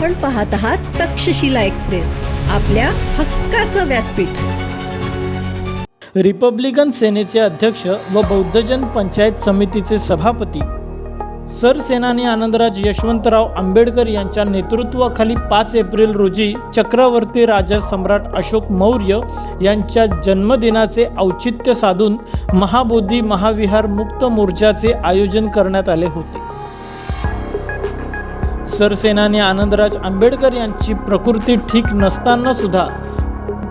आपण पाहत आहात तक्षशिला एक्सप्रेस आपल्या हक्काचं व्यासपीठ. रिपब्लिकन सेनेचे अध्यक्ष व बौद्धजन पंचायत समितीचे सभापती सरसेनानी आनंदराज यशवंतराव आंबेडकर यांच्या नेतृत्वाखाली पाच एप्रिल रोजी चक्रवर्ती राजा सम्राट अशोक मौर्य यांच्या जन्मदिनाचे औचित्य साधून महाबोधी महाविहार मुक्त मोर्चाचे आयोजन करण्यात आले होते. सरसेनानी आनंदराज आंबेडकर यांची प्रकृती ठीक नसताना सुद्धा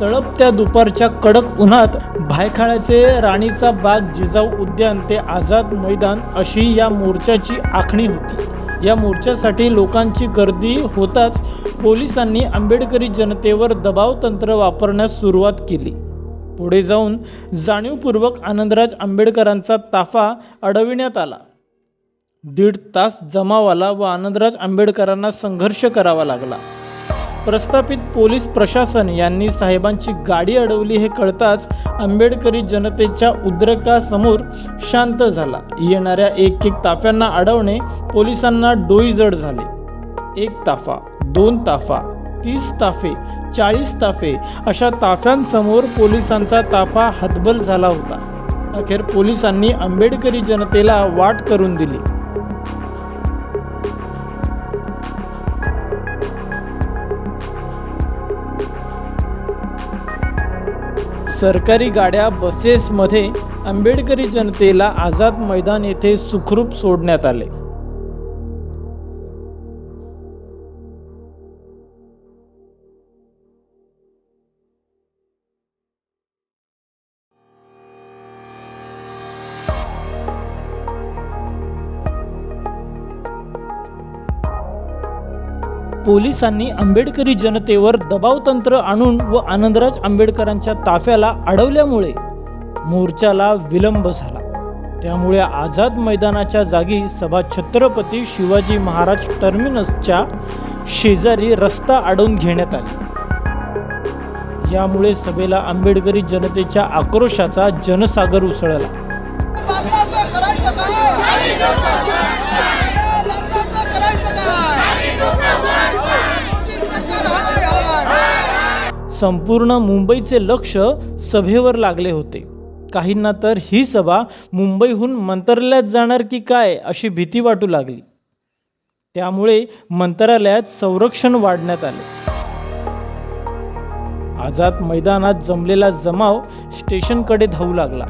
तळपत्या दुपारच्या कडक उन्हात भायखाळ्याचे राणीचा बाग जिजाऊ उद्यान ते आझाद मैदान अशी या मोर्चाची आखणी होती. या मोर्चासाठी लोकांची गर्दी होताच पोलिसांनी आंबेडकरी जनतेवर दबाव तंत्र वापरण्यास सुरुवात केली. पुढे जाऊन जाणीवपूर्वक आनंदराज आंबेडकरांचा ताफा अडविण्यात आला. दीड तास जमावाला व आनंदराज आंबेडकरांना संघर्ष करावा लागला. प्रस्थापित पोलीस प्रशासन यांनी साहेबांची गाडी अडवली हे कळताच आंबेडकरी जनतेच्या उद्रेकासमोर शांत झाला. येणाऱ्या एक एक ताफ्यांना अडवणे पोलिसांना डोईजड झाले. एक ताफा दोन ताफा तीस ताफे चाळीस ताफे अशा ताफ्यांसमोर पोलिसांचा ताफा हतबल झाला होता. अखेर पोलिसांनी आंबेडकरी जनतेला वाट करून दिली. सरकारी गाड्या बसेसमध्ये आंबेडकरी जनतेला आझाद मैदान येथे सुखरूप सोडण्यात आले. पोलिसांनी आंबेडकरी जनतेवर दबावतंत्र आणून व आनंदराज आंबेडकरांच्या ताफ्याला अडवल्यामुळे मोर्चाला विलंब झाला. त्यामुळे आझाद मैदानाच्या जागी सभा छत्रपती शिवाजी महाराज टर्मिनसच्या शेजारी रस्ता अडवून घेण्यात आली. यामुळे सभेला आंबेडकरी जनतेच्या आक्रोशाचा जनसागर उसळला. संपूर्ण मुंबईचे लक्ष सभेवर लागले होते. काहींना तर ही सभा मुंबईहून मंत्रालयात जाणार की काय अशी भीती वाटू लागली. त्यामुळे मंत्रालयात संरक्षण वाढण्यात आले. आझाद मैदानात जमलेला जमाव स्टेशनकडे धावू लागला.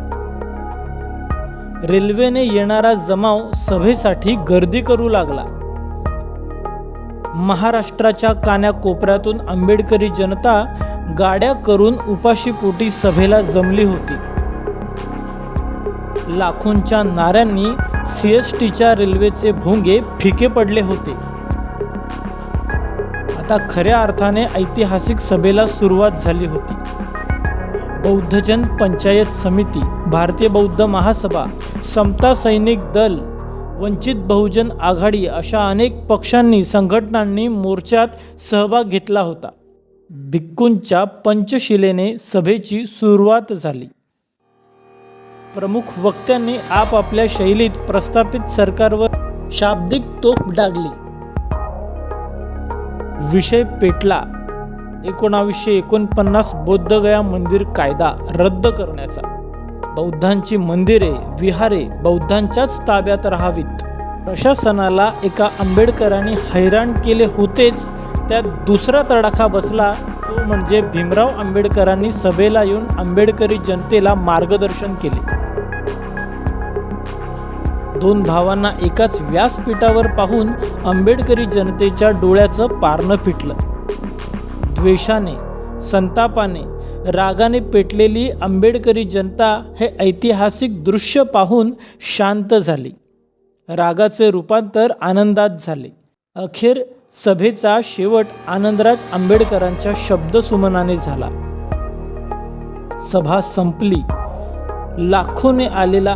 रेल्वेने येणारा जमाव सभेसाठी गर्दी करू लागला. महाराष्ट्राच्या कान्याकोपऱ्यातून आंबेडकरी जनता गाड्या करून उपाशीपोटी सभेला जमली होती. लाखोंच्या नाऱ्यांनी सी एस टीच्या रेल्वेचे भोंगे फिके पडले होते. आता खऱ्या अर्थाने ऐतिहासिक सभेला सुरुवात झाली होती. बौद्धजन पंचायत समिती भारतीय बौद्ध महासभा समता सैनिक दल वंचित बहुजन आघाडी अशा अनेक पक्षांनी संघटनांनी मोर्चात सहभाग घेतला होता. भिक्कूंच्या पंचशिलेने सभेची सुरुवात झाली. प्रमुख वक्त्यांनी आपापल्या शैलीत प्रस्थापित सरकारवर शाब्दिक तोफ डागली. विषय पेटला. एकोणावीसशे एकोणपन्नास बौद्धगया मंदिर कायदा रद्द करण्याचा. बौद्धांची मंदिरे विहारे बौद्धांच्याच ताब्यात राहावीत. प्रशासनाला एका आंबेडकरांनी हैराण केले होतेच त्यात दुसरा तडाखा बसला तो म्हणजे भीमराव आंबेडकरांनी सभेला येऊन आंबेडकरी जनतेला मार्गदर्शन केले. दोन भावांना एकाच व्यासपीठावर पाहून आंबेडकरी जनतेच्या डोळ्याचं पारणं फिटलं. द्वेषाने संतापाने रागाने पेटलेली आंबेडकरी जनता हे ऐतिहासिक दृश्य पाहून शांत झाली. रागाचे रूपांतर आनंदात झाले. अखेर सभेचा शेवट आनंदराज आंबेडकरांच्या शब्दसुमनाने झाला. सभा संपली. लाखोने आलेला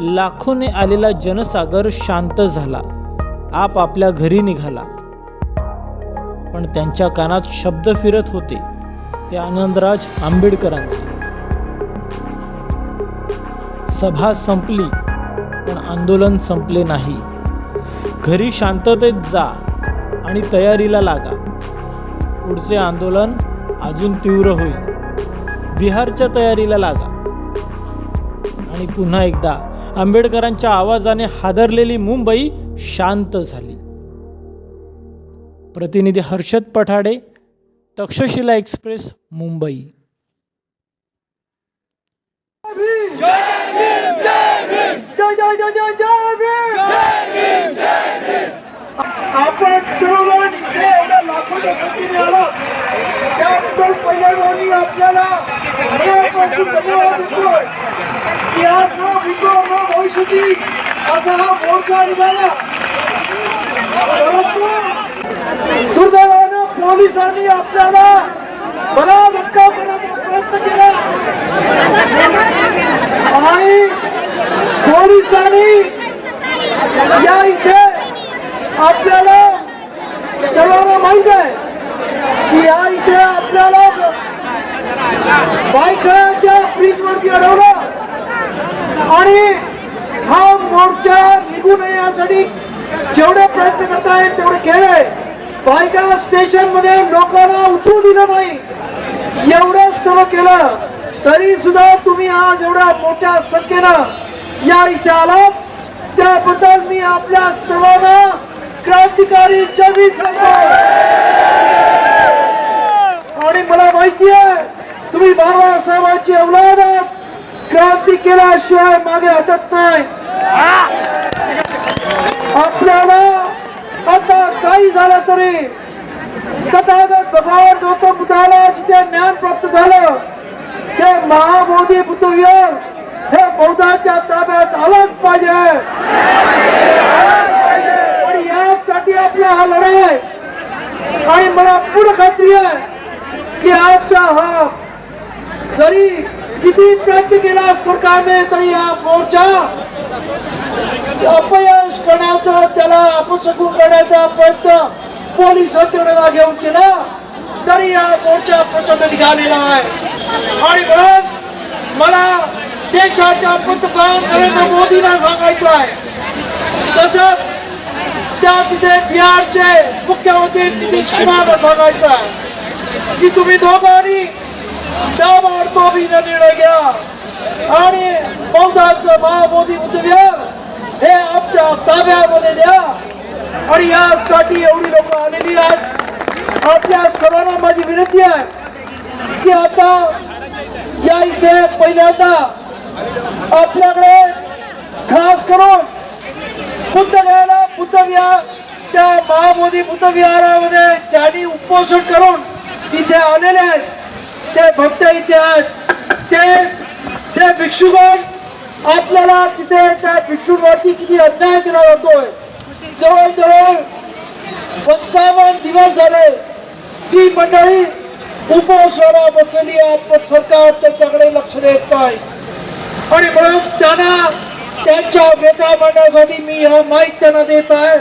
लाखोने आलेला जनसागर शांत झाला. आप आपल्या घरी निघाला. पण त्यांच्या कानात शब्द फिरत होते. ते आनंदराज आंबेडकरांचे. सभा संपली पण आंदोलन संपले नाही. घरी शांततेत जा आणि तयारीला लागा पुढचे आंदोलन अजून तीव्र होईल बिहारच्या तयारीला लागा आणि पुन्हा एकदा आंबेडकरांच्या आवाजाने हादरलेली मुंबई शांत झाली प्रतिनिधी हर्षद पठाडे तक्षशिला एक्सप्रेस मुंबई जय जय जय जय आपण सर्वजण इथे एवढ्या लाखोच्या संख्येने आलो. त्याबद्दल पहिल्यांदा आपल्याला मनापासून धन्यवाद देतोय. की आज न भीतो न भविष्यती असा हा मोर्चा निघाला. परंतु दुर्दैवानं पोलिसांनी आपल्याला बरा धक्का करण्याचा प्रयत्न केला. आणि पोलिसांनी या इथे आपल्याला सर्वांना माहीत आहे की या इथे आपल्याला बायकाच्या ब्रिज वरती अडवलं. आणि हा मोर्चा निघू नये यासाठी जेवढे प्रयत्न करतायत तेवढे केले. बायका स्टेशनमध्ये लोकांना उतरू दिलं नाही. एवढं सर्व केलं. तरी सुद्धा तुम्ही आज एवढ्या मोठ्या संख्येनं या इथे आलात. त्याबद्दल मी आपल्या सर्वांना क्रांतिकारी जमी आणि मला माहिती आहे तुम्ही बाबासाहेबांची अवलाद आहात. क्रांती केल्याशिवाय मागे हटत नाही. आपल्याला आता काही झालं तरी तथागत भगवान गौतम बुद्धाला जिथे ज्ञान प्राप्त झालं ते महाबोधी बुद्धवीर हे बौद्धाच्या ताब्यात आलंच पाहिजे. यासाठी हा लढाई आहे आणि मला पूर्ण खात्री आहे की आजचा हा जरी किती प्रयत्न केला सरकारने तरी हा मोर्चा अपयश करण्याचा त्याला अपशकून करण्याचा प्रयत्न पोलीस यंत्रणेला घेऊन केला तरी हा मोर्चा प्रचंड निघालेला आहे. आणि म्हणून मला देशाच्या पंतप्रधान नरेंद्र मोदींना सांगायचं आहे. तसंच त्या तिथे बिहारचे मुख्यमंत्री नितीश कुमारला सांगायचं आहे की तुम्ही दोघांनी त्या हिचा निर्णय घ्या. आणि बौद्धाचं महाबोधी बुद्धविहार हे आमच्या ताब्यामध्ये द्या. आणि यासाठी एवढी लोक आलेली आहेत. आपल्या सर्वांना माझी विनंती आहे की आता या इथे पहिल्यांदा आपल्याकडे खास करून बुद्धगयाला बुद्धविहार त्या महामोदी बुद्धविहारामध्ये ज्यांनी उपोषण करून इथे आलेले आहेत ते भक्त इथे आहेत. ते ते भिक्षुगण आपल्याला तिथे त्या भिक्षूंवरती किती अन्याय केला जातोय जवळजवळ पंचावन्न दिवस झाले ती मंडळी उपोषणाला बसलेली आहेत पण सरकार त्यांच्याकडे लक्ष देत नाही. आणि म्हणून त्यांना त्यांच्या व्यथा मांडण्यासाठी मी हा माईक त्यांना देत आहे.